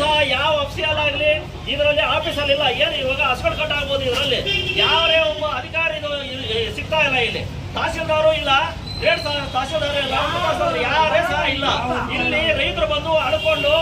ಸಹ ಯಾವ ಅಫ್ಸಿಯಲ್ ಆಗಲಿ ಇದರಲ್ಲಿ ಆಫೀಸಲ್ಲಿ ಇಲ್ಲ. ಏನು ಇವಾಗ ಹಸ್ಕಡ್ ಕಟ್ ಆಗ್ಬೋದು ಇದರಲ್ಲಿ? ಯಾರೇ ಒಬ್ಬ ಅಧಿಕಾರಿ ಸಿಗ್ತಾ ಇಲ್ಲ ಇಲ್ಲಿ. ತಹಸೀಲ್ದಾರು ಇಲ್ಲ. ಗ್ರೇಡ್ ತಹಸೀಲ್ದಾರು ಇಲ್ಲ. ತಹಸೀಲ್ದಾರ್ ಯಾರೇ ಸಹ ಇಲ್ಲ. ಇಲ್ಲಿ ರೈತರು ಬಂದು ಅಳ್ಕೊಂಡು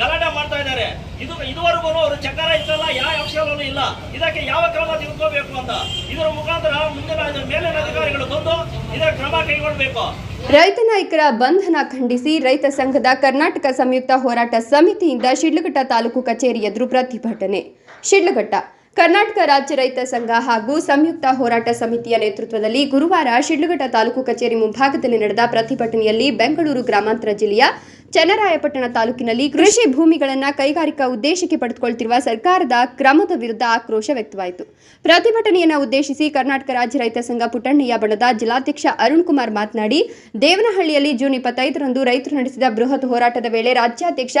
ಗಲಾಟೆ ಮಾಡ್ತಾ ಇದ್ದಾರೆ. ಇದು ಇದುವರೆಗೂ ಅವರು ಚಕರ ಇತ್ತಲ್ಲ ಯಾವ ಅಕ್ಷರಲ್ಲೂ ಇಲ್ಲ. ಇದಕ್ಕೆ ಯಾವ ಕ್ರಮ ತೆಗೆದುಕೋಬೇಕು ಅಂತ. ಇದರ ಮುಖಾಂತರ ಮುಂದಿನ ಮೇಲಿನ ಅಧಿಕಾರಿಗಳು ಬಂದು ಇದರ ಕ್ರಮ ಕೈಗೊಳ್ಳಬೇಕು. ರೈತ ನಾಯಕರ ಬಂಧನ ಖಂಡಿಸಿ ರೈತ ಸಂಘದ ಕರ್ನಾಟಕ ಸಂಯುಕ್ತ ಹೋರಾಟ ಸಮಿತಿಯಿಂದ ಶಿಡ್ಲಘಟ್ಟ ತಾಲೂಕು ಕಚೇರಿ ಎದುರು ಪ್ರತಿಭಟನೆ. ಶಿಡ್ಲಘಟ್ಟ, ಕರ್ನಾಟಕ ರಾಜ್ಯ ರೈತ ಸಂಘ ಹಾಗೂ ಸಂಯುಕ್ತ ಹೋರಾಟ ಸಮಿತಿಯ ನೇತೃತ್ವದಲ್ಲಿ ಗುರುವಾರ ಶಿಡ್ಲಘಟ್ಟ ತಾಲೂಕು ಕಚೇರಿ ಮುಂಭಾಗದಲ್ಲಿ ನಡೆದ ಪ್ರತಿಭಟನೆಯಲ್ಲಿ ಬೆಂಗಳೂರು ಗ್ರಾಮಾಂತರ ಜಿಲ್ಲೆಯ ಚನ್ನರಾಯಪಟ್ಟಣ ತಾಲೂಕಿನಲ್ಲಿ ಕೃಷಿ ಭೂಮಿಗಳನ್ನು ಕೈಗಾರಿಕಾ ಉದ್ದೇಶಕ್ಕೆ ಪಡೆದುಕೊಳ್ತಿರುವ ಸರ್ಕಾರದ ಕ್ರಮದ ವಿರುದ್ಧ ಆಕ್ರೋಶ ವ್ಯಕ್ತವಾಯಿತು. ಪ್ರತಿಭಟನೆಯನ್ನು ಉದ್ದೇಶಿಸಿ ಕರ್ನಾಟಕ ರಾಜ್ಯ ರೈತ ಸಂಘ ಪುಟ್ಟಣ್ಣಯ್ಯ ಬಣದ ಜಿಲ್ಲಾಧ್ಯಕ್ಷ ಅರುಣ್ ಕುಮಾರ್ ಮಾತನಾಡಿ, ದೇವನಹಳ್ಳಿಯಲ್ಲಿ ಜೂನ್ ಇಪ್ಪತ್ತೈದರಂದು ರೈತರು ನಡೆಸಿದ ಬೃಹತ್ ಹೋರಾಟದ ವೇಳೆ ರಾಜ್ಯಾಧ್ಯಕ್ಷ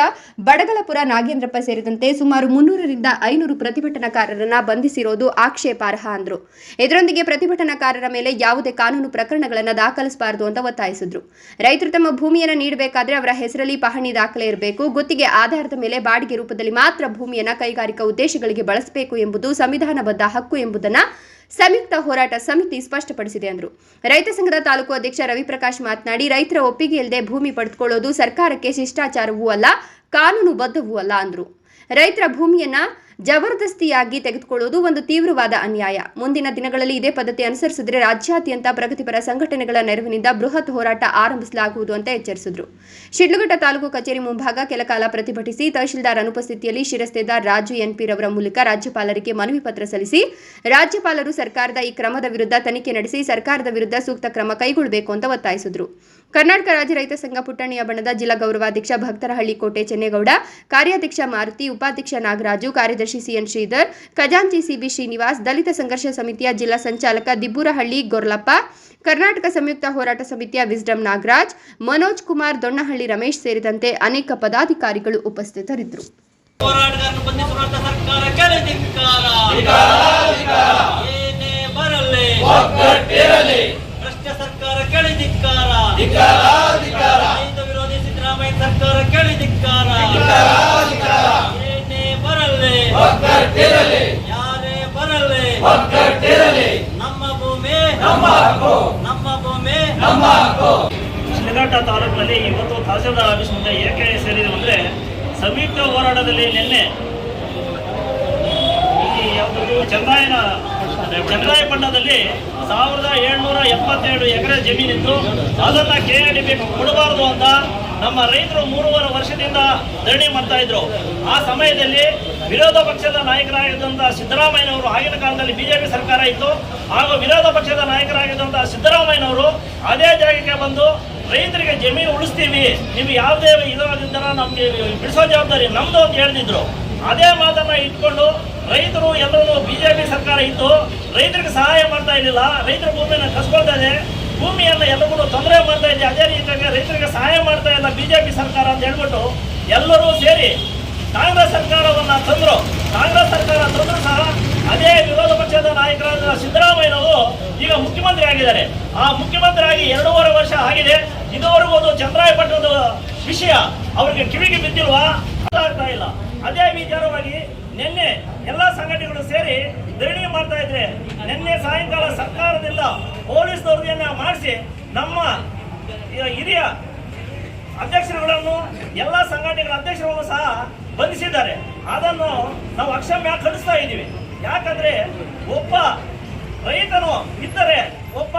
ಬಡಗಲಪುರ ನಾಗೇಂದ್ರಪ್ಪ ಸೇರಿದಂತೆ ಸುಮಾರು ಮುನ್ನೂರರಿಂದ ಐನೂರು ಪ್ರತಿಭಟನಾಕಾರರನ್ನ ಬಂಧಿಸಿರೋದು ಆಕ್ಷೇಪಾರ್ಹ ಅಂದರು. ಇದರೊಂದಿಗೆ ಪ್ರತಿಭಟನಾಕಾರರ ಮೇಲೆ ಯಾವುದೇ ಕಾನೂನು ಪ್ರಕರಣಗಳನ್ನು ದಾಖಲಿಸಬಾರದು ಅಂತ ಒತ್ತಾಯಿಸಿದ್ರು. ರೈತರು ತಮ್ಮ ಭೂಮಿಯನ್ನು ನೀಡಬೇಕಾದ್ರೆ ಅವರ ಹೆಸರಲ್ಲಿ ಪಹಣಿ ದಾಖಲೆ ಇರಬೇಕು. ಗುತ್ತಿಗೆ ಆಧಾರದ ಮೇಲೆ ಬಾಡಿಗೆ ರೂಪದಲ್ಲಿ ಮಾತ್ರ ಭೂಮಿಯನ್ನು ಕೈಗಾರಿಕಾ ಉದ್ದೇಶಗಳಿಗೆ ಬಳಸಬೇಕು ಎಂಬುದು ಸಂವಿಧಾನಬದ್ಧ ಹಕ್ಕು ಎಂಬುದನ್ನ ಸಂಯುಕ್ತ ಹೋರಾಟ ಸಮಿತಿ ಸ್ಪಷ್ಟಪಡಿಸಿದೆ ಅಂದರು. ರೈತ ಸಂಘದ ತಾಲೂಕು ಅಧ್ಯಕ್ಷ ರವಿಪ್ರಕಾಶ್ ಮಾತನಾಡಿ, ರೈತರ ಒಪ್ಪಿಗೆ ಇಲ್ಲದೆ ಭೂಮಿ ಪಡೆದುಕೊಳ್ಳೋದು ಸರ್ಕಾರಕ್ಕೆ ಶಿಷ್ಟಾಚಾರವೂ ಅಲ್ಲ, ಕಾನೂನುಬದ್ಧವೂ ಅಲ್ಲ ಅಂದರು. ರೈತರ ಭೂಮಿಯನ್ನ ಜಬರ್ದಸ್ತಿಯಾಗಿ ತೆಗೆದುಕೊಳ್ಳುವುದು ಒಂದು ತೀವ್ರವಾದ ಅನ್ಯಾಯ. ಮುಂದಿನ ದಿನಗಳಲ್ಲಿ ಇದೇ ಪದ್ಧತಿ ಅನುಸರಿಸಿದರೆ ರಾಜ್ಯಾದ್ಯಂತ ಪ್ರಗತಿಪರ ಸಂಘಟನೆಗಳ ನೆರವಿನಿಂದ ಬೃಹತ್ ಹೋರಾಟ ಆರಂಭಿಸಲಾಗುವುದು ಅಂತ ಎಚ್ಚರಿಸಿದರು. ಶಿಡ್ಲಘಟ್ಟ ತಾಲೂಕು ಕಚೇರಿ ಮುಂಭಾಗ ಕೆಲಕಾಲ ಪ್ರತಿಭಟಿಸಿ ತಹಶೀಲ್ದಾರ್ ಅನುಪಸ್ಥಿತಿಯಲ್ಲಿ ಶಿರಸ್ತೇದಾರ್ ರಾಜು ಎನ್ಪಿರವರ ಮೂಲಕ ರಾಜ್ಯಪಾಲರಿಗೆ ಮನವಿ ಪತ್ರ ಸಲ್ಲಿಸಿ, ರಾಜ್ಯಪಾಲರು ಸರ್ಕಾರದ ಈ ಕ್ರಮದ ವಿರುದ್ಧ ತನಿಖೆ ನಡೆಸಿ ಸರ್ಕಾರದ ವಿರುದ್ಧ ಸೂಕ್ತ ಕ್ರಮ ಕೈಗೊಳ್ಳಬೇಕು ಅಂತ ಒತ್ತಾಯಿಸಿದರು. ಕರ್ನಾಟಕ ರಾಜ್ಯ ರೈತ ಸಂಘ ಪುಟ್ಟಣಿಯ ಬಣದ ಜಿಲ್ಲಾ ಗೌರವಾಧ್ಯಕ್ಷ ಭಕ್ತರಹಳ್ಳಿ ಕೋಟೆ ಚೆನ್ನೇಗೌಡ ಕಾರ್ಯಾಧ್ಯಕ್ಷ ಮಾರುತಿ ಉಪಾಧ್ಯಕ್ಷ ನಾಗರಾಜು ಕಾರ್ಯದರ್ಶಿ ಸಿಎನ್ ಶ್ರೀಧರ್ ಖಜಾಂಚಿ ಸಿಬಿ ಶ್ರೀನಿವಾಸ್ ದಲಿತ ಸಂಘರ್ಷ ಸಮಿತಿಯ ಜಿಲ್ಲಾ ಸಂಚಾಲಕ ದಿಬ್ಬೂರಹಳ್ಳಿ ಗೊರ್ಲಪ್ಪ ಕರ್ನಾಟಕ ಸಂಯುಕ್ತ ಹೋರಾಟ ಸಮಿತಿಯ ವಿಸ್ಡಂ ನಾಗರಾಜ್ ಮನೋಜ್ ಕುಮಾರ್ ದೊಣ್ಣಹಳ್ಳಿ ರಮೇಶ್ ಸೇರಿದಂತೆ ಅನೇಕ ಪದಾಧಿಕಾರಿಗಳು ಉಪಸ್ಥಿತರಿದ್ದರು. ಭ್ರಷ್ಟ ಸರ್ಕಾರ ರೈತ ವಿರೋಧಿ ಸಿದ್ದರಾಮಯ್ಯ ಸರ್ಕಾರ ಕೆಳದಿಕ್ಕಾರ ಏನೇ ಬರಲಿ. ಯಾರೇ ಬರಲಿ. ನಮ್ಮ ಭೂಮಿ. ನಮ್ಮ ಭೂಮಿ. ಶಿಲಘಟ್ಟ ತಾಲೂಕಿನಲ್ಲಿ ಇವತ್ತು ತಹಸೀಲ್ದಾರ್ ಆಫೀಸ್ ಮುಂದೆ ಏಕೆ ಸೇರಿದೆ ಅಂದ್ರೆ ಸಂಯುಕ್ತ ಹೋರಾಟದಲ್ಲಿ ನಿನ್ನೆ ಈ ಯಾವುದು ಚಂದ್ರಾಯನ ಚಂದ್ರಾಯಪಟ್ಟಣದಲ್ಲಿ ಸಾವಿರದ ಏಳ್ನೂರ ಎಪ್ಪತ್ತೆರಡು ಎಕರೆ ಜಮೀನಿತ್ತು ಅದನ್ನ ಕೆ ಆರ್ ಡಿ ಕೊಡಬಾರದು ಅಂತ ನಮ್ಮ ರೈತರು ಮೂರುವರೆ ವರ್ಷದಿಂದ ಧರಣಿ ಮಾಡ್ತಾ ಇದ್ರು. ಆ ಸಮಯದಲ್ಲಿ ವಿರೋಧ ಪಕ್ಷದ ನಾಯಕರಾಗಿದ್ದಂಥ ಸಿದ್ದರಾಮಯ್ಯನವರು, ಆಗಿನ ಕಾಲದಲ್ಲಿ ಬಿಜೆಪಿ ಸರ್ಕಾರ ಇತ್ತು. ಹಾಗೂ ವಿರೋಧ ಪಕ್ಷದ ನಾಯಕರಾಗಿದ್ದಂಥ ಸಿದ್ದರಾಮಯ್ಯನವರು ಅದೇ ಜಾಗಕ್ಕೆ ಬಂದು, ರೈತರಿಗೆ ಜಮೀನು ಉಳಿಸ್ತೀವಿ ನೀವು ಯಾವುದೇ ಇದಾಗಿದ್ದರ ನಮಗೆ ಬಿಡಿಸೋ ಜವಾಬ್ದಾರಿ ನಮ್ದು ಅಂತ ಹೇಳ್ತಿದ್ರು. ಅದೇ ಮಾತನ್ನ ಇಟ್ಕೊಂಡು ರೈತರು ಎಲ್ಲರೂ ಬಿಜೆಪಿ ಸರ್ಕಾರ ಇತ್ತು ರೈತರಿಗೆ ಸಹಾಯ ಮಾಡ್ತಾ ಇರಲಿಲ್ಲ, ರೈತರ ಭೂಮಿಯನ್ನು ಕಸ್ಕೊಳ್ತಾ ಇದೆ, ಭೂಮಿಯನ್ನು ಎಲ್ಲರೂ ತೊಂದರೆ ಮಾಡ್ತಾ ಇದೆ. ಅದೇ ರೀತಿಯಾಗಿ ರೈತರಿಗೆ ಸಹಾಯ ಮಾಡ್ತಾ ಇಲ್ಲ ಬಿಜೆಪಿ ಸರ್ಕಾರ ಅಂತ ಹೇಳ್ಬಿಟ್ಟು ಎಲ್ಲರೂ ಸೇರಿ ಕಾಂಗ್ರೆಸ್ ಸರ್ಕಾರವನ್ನು ತಂದರು. ಕಾಂಗ್ರೆಸ್ ಸರ್ಕಾರ ತಂದರೂ ಸಹ ಅದೇ ವಿರೋಧ ಪಕ್ಷದ ನಾಯಕರಾದ ಸಿದ್ದರಾಮಯ್ಯನವರು ಈಗ ಮುಖ್ಯಮಂತ್ರಿ ಆಗಿದ್ದಾರೆ. ಆ ಮುಖ್ಯಮಂತ್ರಿ ಆಗಿ ಎರಡೂವರೆ ವರ್ಷ ಆಗಿದೆ. ಇದುವರೆಗೂ ಒಂದು ಚಂದ್ರಾಯಪಟ್ಟಣದ ವಿಷಯ ಅವರಿಗೆ ಕಿವಿಗೆ ಬಿದ್ದಿಲ್ವಾ? ಅರ್ಥ ಇಲ್ಲ. ಅದೇ ವಿಚಾರವಾಗಿ ನಿನ್ನೆ ಎಲ್ಲ ಸಂಘಟನೆಗಳು ಸೇರಿ ಧರಣಿ ಮಾಡ್ತಾ ಇದ್ರೆ ನಿನ್ನೆ ಸಾಯಂಕಾಲ ಸರ್ಕಾರದಿಂದ ಪೊಲೀಸ್ ವರದಿಯನ್ನ ಮಾಡಿಸಿ ನಮ್ಮ ಹಿರಿಯ ಅಧ್ಯಕ್ಷರುಗಳನ್ನು, ಎಲ್ಲ ಸಂಘಟನೆಗಳ ಅಧ್ಯಕ್ಷರನ್ನು ಸಹ ಬಂಧಿಸಿದ್ದಾರೆ. ಅದನ್ನು ನಾವು ಅಕ್ಷಮ್ಯ ಕಳಿಸ್ತಾ ಇದ್ದೀವಿ. ಯಾಕಂದ್ರೆ ಒಬ್ಬ ರೈತನು ಇದ್ದರೆ, ಒಬ್ಬ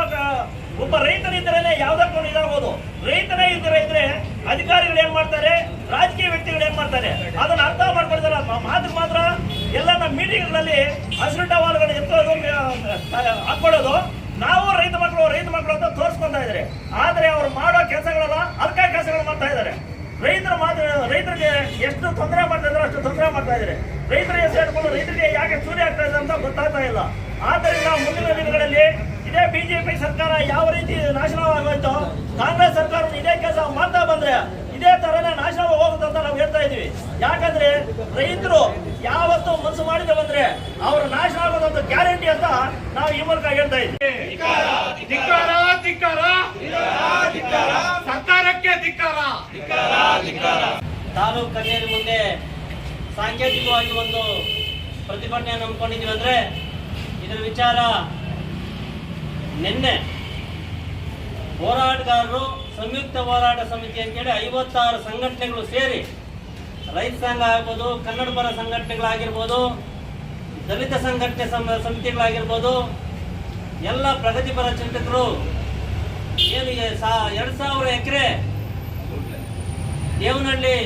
ಒಬ್ಬ ರೈತನಿದ್ದರೇನೆ ಯಾವ್ದಕ್ಕೂ ಇದಾಗೋದು ರೈತನೇ ಇದ್ದರೆ ಇದ್ರೆ ಅಧಿಕಾರಿಗಳು ಏನ್ ಮಾಡ್ತಾರೆ? ರಾಜಕೀಯ ವ್ಯಕ್ತಿಗಳು ಏನ್ ಮಾಡ್ತಾರೆ? ಅದನ್ನ ಅರ್ಥ ಮಾಡ್ಕೊಳ್ತಾರೆ. ಮಾತ್ರ ಮಾತ್ರ ಎಲ್ಲ ನಮ್ಮ ಮೀಟಿಂಗ್ಗಳಲ್ಲಿ ಹಸಿರು ಟವಾಲ್ಗಳು ಎತ್ತೋದು ಹಾಕೊಳ್ಳೋದು ನಾವು ರೈತ ಮಕ್ಕಳು ರೈತ ಮಕ್ಕಳು ಅಂತ ತೋರಿಸ್ಕೊಂತ ಇದ್ದಾರೆ. ಆದ್ರೆ ಅವ್ರು ಮಾಡೋ ಕೆಲಸಗಳೆಲ್ಲ ಅರ್ಕ ಕೆಲಸಗಳು ಮಾಡ್ತಾ ಇದ್ದಾರೆ. ರೈತರ ಮಾತು ರೈತರಿಗೆ ಎಷ್ಟು ತೊಂದರೆ ಮಾಡ್ತಾ ಇದ್ದಾರೆ ಅಷ್ಟು ತೊಂದರೆ ಮಾಡ್ತಾ ಇದ್ದಾರೆ. ರೈತರಿಗೆ ಹೆಸರು ಹೇಳ್ಕೊಂಡು ರೈತರಿಗೆ ಯಾಕೆ ಸೂರ್ಯ ಆಗ್ತಾ ಇದೆ ಅಂತ ಗೊತ್ತಾಗ್ತಾ ಇಲ್ಲ. ಆದ್ದರಿಂದ ಮುಂದಿನ ದಿನಗಳಲ್ಲಿ ಇದೇ ಬಿಜೆಪಿ ಸರ್ಕಾರ ಯಾವ ರೀತಿ ನಾಶನವಾಗೋಯ್ತು ಕಾಂಗ್ರೆಸ್ ಸರ್ಕಾರ ಇದೇ ಕೆಲಸ ಮಾಡ್ತಾ ಬಂದ್ರೆ ಇದೇ ತರನೇ ನಾಶನ ಹೋಗುತ್ತೆ ಅಂತ ನಾವು ಹೇಳ್ತಾ ಇದೀವಿ ಯಾಕಂದ್ರೆ ರೈತರು ಯಾವತ್ತು ಮನಸ್ಸು ಮಾಡಿದ ಬಂದ್ರೆ ಅವರು ನಾಶ ಆಗೋದಂತ ಗ್ಯಾರಂಟಿ ಅಂತ ನಾವು ಈ ಮೂಲಕ ಹೇಳ್ತಾ ಇದ್ದೀವಿ. ಸರ್ಕಾರಕ್ಕೆ ಧಿಕ್ಕಾರ. ತಾಲೂಕು ಕಚೇರಿ ಮುಂದೆ ಸಾಂಕೇತಿಕವಾಗಿ ಒಂದು ಪ್ರತಿಭಟನೆ ನಂಬ್ಕೊಂಡಿದ್ವಿ ಅಂದ್ರೆ ಇದರ ವಿಚಾರ ನಿನ್ನೆ ಹೋರಾಟಗಾರರು ಸಂಯುಕ್ತ ಹೋರಾಟ ಸಮಿತಿ ಅಂತೇಳಿ ಐವತ್ತಾರು ಸಂಘಟನೆಗಳು ಸೇರಿ ರೈತ ಸಂಘ ಆಗ್ಬೋದು, ಕನ್ನಡ ಪರ ಸಂಘಟನೆಗಳಾಗಿರ್ಬೋದು, ದಲಿತ ಸಂಘಟನೆ ಸಮ ಸಮಿತಿಗಳಾಗಿರ್ಬೋದು, ಎಲ್ಲ ಪ್ರಗತಿಪರ ಚಿಂತಕರು ಏನು ಸಾ, ಎರಡು ಸಾವಿರ ಎಕರೆ ದೇವನಹಳ್ಳಿ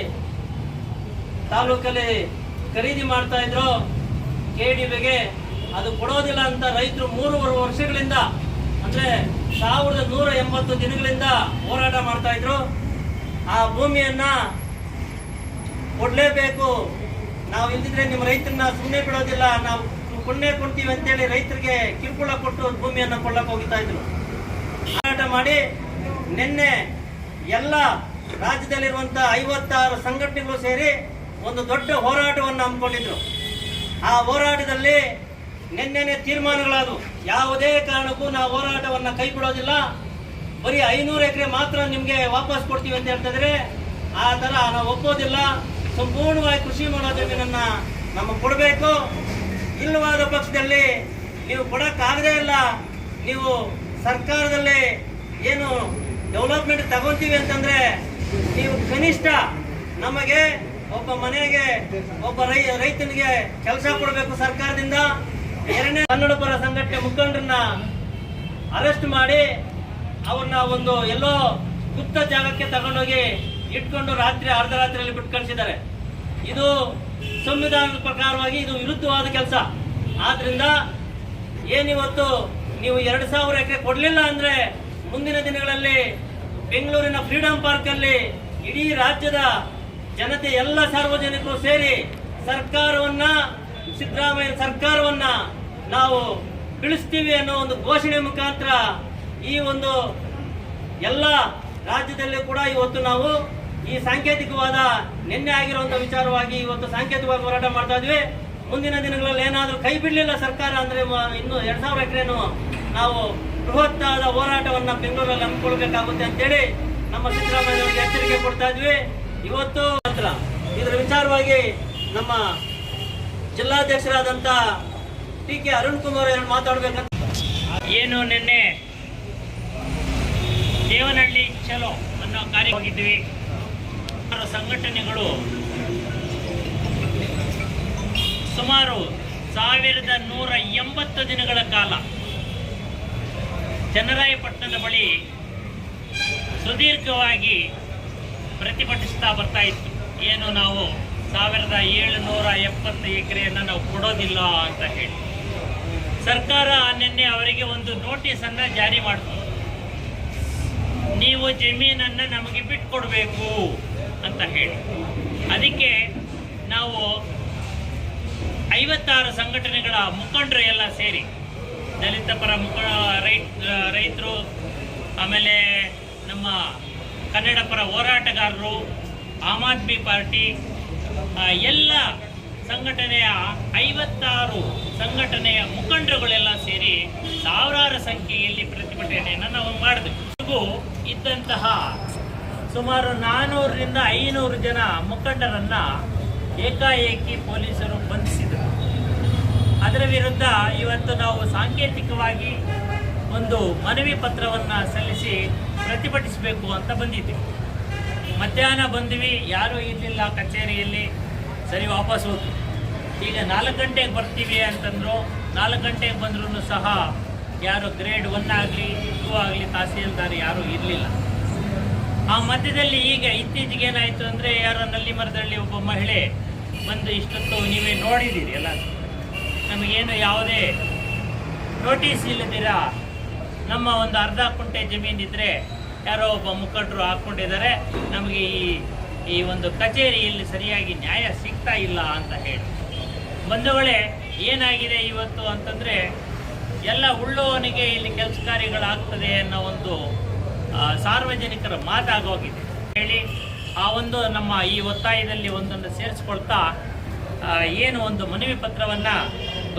ತಾಲೂಕಲ್ಲಿ ಖರೀದಿ ಮಾಡ್ತಾ ಇದ್ರು. ಕೆ ಡಿ ಬಿಗೆ ಅದು ಕೊಡೋದಿಲ್ಲ ಅಂತ ರೈತರು ಮೂರುವರೆ ವರ್ಷಗಳಿಂದ ಅಂದ್ರೆ ಸಾವಿರದ ನೂರ ಎಂಬತ್ತು ದಿನಗಳಿಂದ ಹೋರಾಟ ಮಾಡ್ತಾ ಇದ್ರು. ಆ ಭೂಮಿಯನ್ನ ಕೊಡ್ಲೇಬೇಕು. ನಾವು ಇಲ್ದಿದ್ರೆ ನಿಮ್ಮ ರೈತರನ್ನ ಸುಮ್ಮನೆ ಬಿಡೋದಿಲ್ಲ. ನಾವು ಪುಣ್ಯ ಕೊಡ್ತೀವಿ ಅಂತೇಳಿ ರೈತರಿಗೆ ಕಿರುಕುಳ ಕೊಟ್ಟು ಭೂಮಿಯನ್ನ ಕೊಳ್ಳಕ್ ಹೋಗ್ತಾ ಇದ್ರು. ಹೋರಾಟ ಮಾಡಿ ನಿನ್ನೆ ಎಲ್ಲ ರಾಜ್ಯದಲ್ಲಿರುವಂತ ಐವತ್ತಾರು ಸಂಘಟನೆಗಳು ಸೇರಿ ಒಂದು ದೊಡ್ಡ ಹೋರಾಟವನ್ನು ಹಮ್ಮಿಕೊಂಡಿದ್ರು. ಆ ಹೋರಾಟದಲ್ಲಿ ನಿನ್ನೆನೆ ತೀರ್ಮಾನಗಳಾದವು. ಯಾವುದೇ ಕಾರಣಕ್ಕೂ ನಾವು ಹೋರಾಟವನ್ನು ಕೈ ಬಿಡೋದಿಲ್ಲ ಬರೀ ಐನೂರು ಎಕರೆ ಮಾತ್ರ ನಿಮಗೆ ವಾಪಸ್ ಕೊಡ್ತೀವಿ ಅಂತ ಹೇಳ್ತಿದ್ರೆ ಆ ಥರ ನಾವು ಒಪ್ಪೋದಿಲ್ಲ. ಸಂಪೂರ್ಣವಾಗಿ ಕೃಷಿ ಮಾಡೋ ಜಮೀನನ್ನು ನಮಗೆ ಕೊಡಬೇಕು. ಇಲ್ಲವಾದ ಪಕ್ಷದಲ್ಲಿ ನೀವು ಕೊಡೋಕ್ಕಾಗದೇ ಇಲ್ಲ. ನೀವು ಸರ್ಕಾರದಲ್ಲಿ ಏನು ಡೆವಲಪ್ಮೆಂಟ್ ತಗೊತೀವಿ ಅಂತಂದರೆ ನೀವು ಕನಿಷ್ಠ ನಮಗೆ ಒಬ್ಬ ಮನೆಗೆ, ಒಬ್ಬ ರೈ, ರೈತನಿಗೆ ಕೆಲಸ ಕೊಡಬೇಕು ಸರ್ಕಾರದಿಂದ. ಎರಡನೇ ಕನ್ನಡ ಪರ ಸಂಘಟನೆ ಮುಖಂಡರನ್ನ ಅರೆಸ್ಟ್ ಮಾಡಿ ಅವ್ರನ್ನ ಒಂದು ಎಲ್ಲೋ ಗುಪ್ತ ಜಾಗಕ್ಕೆ ತಗೊಂಡೋಗಿ ಇಟ್ಕೊಂಡು ರಾತ್ರಿ ಅರ್ಧ ರಾತ್ರಿಯಲ್ಲಿ ಬಿಟ್ಟು ಕಳಿಸಿದ್ದಾರೆ. ಇದು ಸಂವಿಧಾನದ ಪ್ರಕಾರವಾಗಿ ಇದು ವಿರುದ್ಧವಾದ ಕೆಲಸ. ಆದ್ರಿಂದ ಏನಿವತ್ತು ನೀವು ಎರಡು ಸಾವಿರ ಎಕರೆ ಕೊಡಲಿಲ್ಲ ಅಂದ್ರೆ ಮುಂದಿನ ದಿನಗಳಲ್ಲಿ ಬೆಂಗಳೂರಿನ ಫ್ರೀಡಂ ಪಾರ್ಕ್ ಅಲ್ಲಿ ಇಡೀ ರಾಜ್ಯದ ಜನತೆ ಎಲ್ಲ ಸಾರ್ವಜನಿಕರು ಸೇರಿ ಸರ್ಕಾರವನ್ನ ಸಿದ್ದರಾಮಯ್ಯ ಸರ್ಕಾರವನ್ನ ನಾವು ಬೀಳಿಸ್ತೀವಿ ಅನ್ನೋ ಒಂದು ಘೋಷಣೆ ಮುಖಾಂತರ ಈ ಒಂದು ಎಲ್ಲ ರಾಜ್ಯದಲ್ಲಿ ಕೂಡ ಇವತ್ತು ನಾವು ಈ ಸಾಂಕೇತಿಕವಾದ ನಿನ್ನೆ ಆಗಿರುವಂತಹ ವಿಚಾರವಾಗಿ ಇವತ್ತು ಸಾಂಕೇತಿಕವಾಗಿ ಹೋರಾಟ ಮಾಡ್ತಾ ಇದ್ವಿ. ಮುಂದಿನ ದಿನಗಳಲ್ಲಿ ಏನಾದರೂ ಕೈ ಬಿಡಲಿಲ್ಲ ಸರ್ಕಾರ ಅಂದ್ರೆ ಇನ್ನು ಎರಡ್ ಸಾವಿರ ಎಕರೆನು ನಾವು ಬೃಹತ್ತಾದ ಹೋರಾಟವನ್ನ ಬೆಂಗಳೂರಲ್ಲಿ ಹಮ್ಮಿಕೊಳ್ಬೇಕಾಗುತ್ತೆ ಅಂತೇಳಿ ನಮ್ಮ ಸಿದ್ದರಾಮಯ್ಯ ಎಚ್ಚರಿಕೆ ಕೊಡ್ತಾ ಇದ್ವಿ. ಇವತ್ತು ಇದರ ವಿಚಾರವಾಗಿ ನಮ್ಮ ಜಿಲ್ಲಾಧ್ಯಕ್ಷರಾದಂತ ಟಿ ಕೆ ಅರುಣ್ ಕುಮಾರ್ ಅವರು ಮಾತಾಡ್ಬೇಕಂತ. ಏನು ನಿನ್ನೆ ದೇವನಹಳ್ಳಿ ಚಲೋ ಅನ್ನೋ ಕಾರ್ಯ ಹೋಗಿದ್ವಿ. ಸಂಘಟನೆಗಳು ಸುಮಾರು ಸಾವಿರದ ನೂರ ಎಂಬತ್ತು ದಿನಗಳ ಕಾಲ ಚನ್ನರಾಯಪಟ್ಟಣದ ಬಳಿ ಸುದೀರ್ಘವಾಗಿ ಪ್ರತಿಭಟಿಸ್ತಾ ಬರ್ತಾ ಇತ್ತು. ಏನು ನಾವು ಸಾವಿರದ ಏಳುನೂರ ಎಪ್ಪತ್ತು ಎಕರೆಯನ್ನು ನಾವು ಕೊಡೋದಿಲ್ಲ ಅಂತ ಹೇಳಿ. ಸರ್ಕಾರ ನಿನ್ನೆ ಅವರಿಗೆ ಒಂದು ನೋಟಿಸನ್ನು ಜಾರಿ ಮಾಡಿತು. ನೀವು ಜಮೀನನ್ನು ನಮಗೆ ಬಿಟ್ಕೊಡ್ಬೇಕು ಅಂತ ಹೇಳಿ. ಅದಕ್ಕೆ ನಾವು ಐವತ್ತಾರು ಸಂಘಟನೆಗಳ ಮುಖಂಡರು ಎಲ್ಲ ಸೇರಿ, ದಲಿತ ಪರ ಮುಖ ರೈತ ರೈತರು, ಆಮೇಲೆ ನಮ್ಮ ಕನ್ನಡ ಪರ ಹೋರಾಟಗಾರರು, ಆಮ್ ಆದ್ಮಿ ಪಾರ್ಟಿ ಎಲ್ಲ ಸಂಘಟನೆಯ ಐವತ್ತಾರು ಸಂಘಟನೆಯ ಮುಖಂಡರುಗಳೆಲ್ಲ ಸೇರಿ ಸಾವಿರಾರು ಸಂಖ್ಯೆಯಲ್ಲಿ ಪ್ರತಿಭಟನೆಯನ್ನು ನಾವು ಮಾಡಿದ್ವಿ. ಇದ್ದಂತಹ ಸುಮಾರು ನಾನೂರರಿಂದ ಐನೂರು ಜನ ಮುಖಂಡರನ್ನ ಏಕಾಏಕಿ ಪೊಲೀಸರು ಬಂಧಿಸಿದರು. ಅದರ ವಿರುದ್ಧ ಇವತ್ತು ನಾವು ಸಾಂಕೇತಿಕವಾಗಿ ಒಂದು ಮನವಿ ಪತ್ರವನ್ನು ಸಲ್ಲಿಸಿ ಪ್ರತಿಭಟಿಸಬೇಕು ಅಂತ ಬಂದಿದ್ವಿ ಮಧ್ಯಾಹ್ನ ಬಂದ್ವಿ, ಯಾರೂ ಇರಲಿಲ್ಲ ಕಚೇರಿಯಲ್ಲಿ. ಸರಿ, ವಾಪಸ್ ಹೋದ್ವಿ. ಈಗ ನಾಲ್ಕು ಗಂಟೆಗೆ ಬರ್ತೀವಿ ಅಂತಂದರು, ನಾಲ್ಕು ಗಂಟೆಗೆ ಬಂದ್ರೂ ಸಹ ಯಾರು ಗ್ರೇಡ್ ಒನ್ ಆಗಲಿ ಟೂ ಆಗಲಿ ತಹಸೀಲ್ದಾರ್ ಯಾರೂ ಇರಲಿಲ್ಲ. ಆ ಮಧ್ಯದಲ್ಲಿ ಈಗ ಇತ್ತೀಚೆಗೆ ಏನಾಯಿತು ಅಂದರೆ, ಯಾರೋ ನಲ್ಲಿ ಮರದಲ್ಲಿ ಒಬ್ಬ ಮಹಿಳೆ ಬಂದು ಇಷ್ಟೊತ್ತು ನೀವೇ ನೋಡಿದ್ದೀರಿ ಎಲ್ಲ. ನಮಗೇನು ಯಾವುದೇ ನೋಟಿಸ್ ಇಲ್ಲದಿರ, ನಮ್ಮ ಒಂದು ಅರ್ಧ ಕುಂಟೆ ಜಮೀನಿದ್ರೆ ಯಾರೋ ಒಬ್ಬ ಮುಖಂಡರು ಹಾಕ್ಕೊಂಡಿದ್ದಾರೆ ನಮಗೆ ಈ ಈ ಒಂದು ಕಚೇರಿಯಲ್ಲಿ ಸರಿಯಾಗಿ ನ್ಯಾಯ ಸಿಗ್ತಾ ಇಲ್ಲ ಅಂತ ಹೇಳಿ. ಬಂಧುಗಳೇ ಏನಾಗಿದೆ ಇವತ್ತು ಅಂತಂದರೆ, ಎಲ್ಲ ಉಳ್ಳೋವನಿಗೆ ಇಲ್ಲಿ ಕೆಲಸ ಕಾರ್ಯಗಳಾಗ್ತದೆ ಅನ್ನೋ ಒಂದು ಸಾರ್ವಜನಿಕರ ಮಾತಾಗೋಗಿದೆ. ಹೇಳಿ, ಆ ಒಂದು ನಮ್ಮ ಈ ಒತ್ತಾಯದಲ್ಲಿ ಒಂದನ್ನು ಸೇರಿಸ್ಕೊಳ್ತಾ ಏನು ಒಂದು ಮನವಿ ಪತ್ರವನ್ನು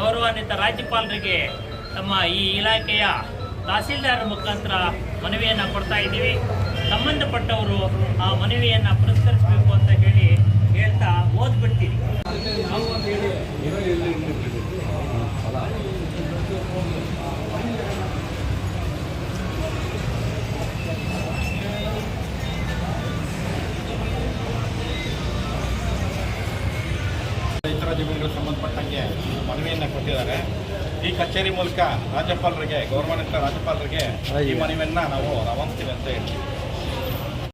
ಗೌರವಾನ್ವಿತ ರಾಜ್ಯಪಾಲರಿಗೆ ನಮ್ಮ ಈ ಇಲಾಖೆಯ ತಹಸೀಲ್ದಾರ್ ಮುಖಾಂತರ ಮನವಿಯನ್ನು ಕೊಡ್ತಾ ಇದ್ದೀವಿ. ಸಂಬಂಧಪಟ್ಟವರು ಆ ಮನವಿಯನ್ನು ಪುರಸ್ಕರಿಸಬೇಕು ಅಂತ ಹೇಳಿ ಹೇಳ್ತಾ ಓದ್ಬಿಡ್ತೀನಿ ಮೂಲಕ ರಾಜ್ಯಪಾಲರಿಗೆ ಗೌರವಾನ್ವಿತ ರಾಜ್ಯಪಾಲರಿಗೆ ಈ ಮನವಿಯನ್ನು ನಾವು ರವಾನಿಸ್ತೀವಿ ಅಂತ ಹೇಳ್ತೀವಿ.